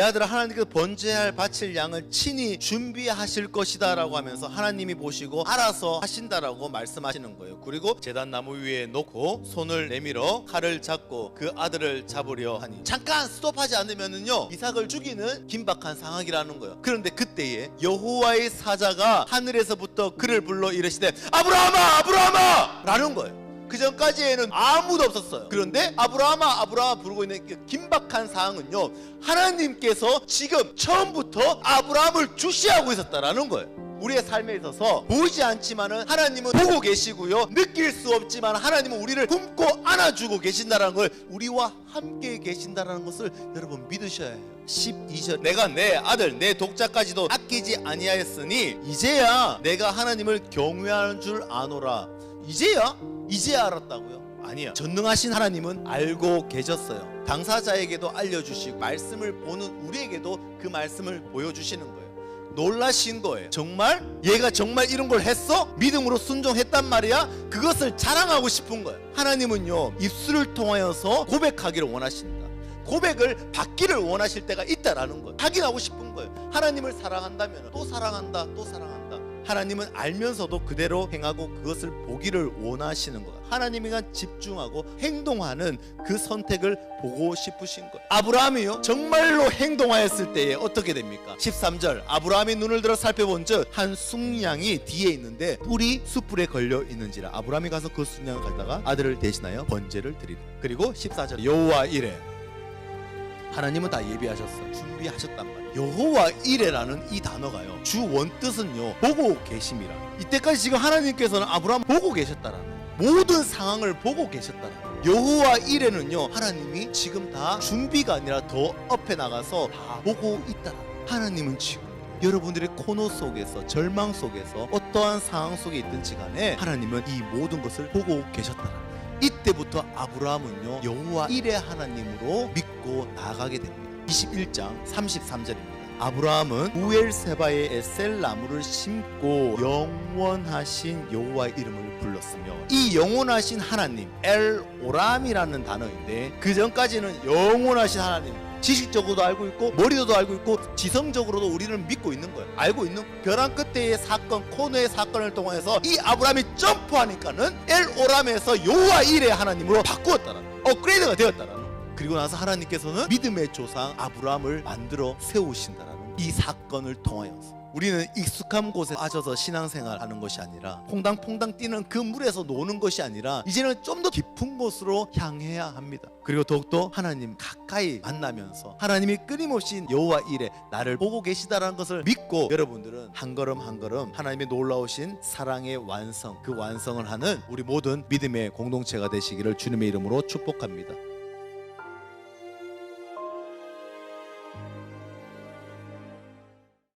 내 아들아 하나님께서 번제할 바칠 양을 친히 준비하실 것이다 라고 하면서 하나님이 보시고 알아서 하신다라고 말씀하시는 거예요. 그리고 제단 나무 위에 놓고 손을 내밀어 칼을 잡고 그 아들을 잡으려 하니 잠깐 스톱하지 않으면은요 이삭을 죽이는 긴박한 상황이라는 거예요. 그런데 그때에 여호와의 사자가 하늘에서부터 그를 불러 이르시되 아브라함아 아브라함아 라는 거예요. 그 전까지에는 아무도 없었어요. 그런데 아브라함아 아브라함 부르고 있는 그 긴박한 상황은요. 하나님께서 지금 처음부터 아브라함을 주시하고 있었다라는 거예요. 우리의 삶에 있어서 보이지 않지만은 하나님은 보고 계시고요. 느낄 수 없지만 하나님은 우리를 품고 안아주고 계신다는 걸 우리와 함께 계신다는 것을 여러분 믿으셔야 해요. 12절 내가 내 아들 내 독자까지도 아끼지 아니하였으니 이제야 내가 하나님을 경외하는 줄 아노라. 이제야 이제야 알았다고요? 아니요. 전능하신 하나님은 알고 계셨어요. 당사자에게도 알려주시고 말씀을 보는 우리에게도 그 말씀을 보여주시는 거예요. 놀라신 거예요. 정말 얘가 정말 이런 걸 했어? 믿음으로 순종했단 말이야? 그것을 자랑하고 싶은 거예요. 하나님은요 입술을 통하여서 고백하기를 원하신다. 고백을 받기를 원하실 때가 있다라는 거예요. 확인하고 싶은 거예요. 하나님을 사랑한다면 또 사랑한다, 또 사랑한다. 하나님은 알면서도 그대로 행하고 그것을 보기를 원하시는 거예요. 하나님에게 집중하고 행동하는 그 선택을 보고 싶으신 거예요. 아브라함이요 정말로 행동하였을 때에 어떻게 됩니까? 13절 아브라함이 눈을 들어 살펴본 즉 한 숭양이 뒤에 있는데 뿔이 숯불에 걸려 있는지라 아브라함이 가서 그 숭양을 가다가 아들을 대신하여 번제를 드리라. 그리고 14절 여호와 이래 하나님은 다 예비하셨어 준비하셨단 말이에요 여호와 이레라는 이 단어가요 주 원뜻은요 보고 계심이라 이때까지 지금 하나님께서는 아브라함 보고 계셨다라는 거예요. 모든 상황을 보고 계셨다라는 거예요. 여호와 이레는요 하나님이 지금 다 준비가 아니라 더 앞에 나가서 다 보고 거예요. 하나님은 지금 여러분들의 코너 속에서 절망 속에서 어떠한 상황 속에 있든지 간에 하나님은 이 모든 것을 보고 계셨다라는 거예요. 이때부터 아브라함은요 여호와 일의 하나님으로 믿고 나아가게 됩니다. 21장 33절입니다. 아브라함은 우엘세바의 에셀 나무를 심고 영원하신 여호와의 이름을 불렀으며 이 영원하신 하나님 엘 오람이라는 단어인데 그 전까지는 영원하신 하나님 지식적으로도 알고 있고 머리로도 알고 있고 지성적으로도 우리는 믿고 있는 거예요. 알고 있는 벼랑 끝에의 사건 코너의 사건을 통해서 이 아브라함이 점프하니까는 엘 오람에서 여호와 일의 하나님으로 바꾸었다라는 거예요. 업그레이드가 되었다라는 거예요. 그리고 나서 하나님께서는 믿음의 조상 아브라함을 만들어 세우신다라는 이 사건을 통하여서 우리는 익숙한 곳에 빠져서 신앙생활 하는 것이 아니라 퐁당퐁당 뛰는 그 물에서 노는 것이 아니라 이제는 좀 더 깊은 곳으로 향해야 합니다. 그리고 더욱더 하나님 가까이 만나면서 하나님이 끊임없이 여호와 일에 나를 보고 계시다라는 것을 믿고 여러분들은 한 걸음 한 걸음 하나님의 놀라우신 사랑의 완성 그 완성을 하는 우리 모든 믿음의 공동체가 되시기를 주님의 이름으로 축복합니다.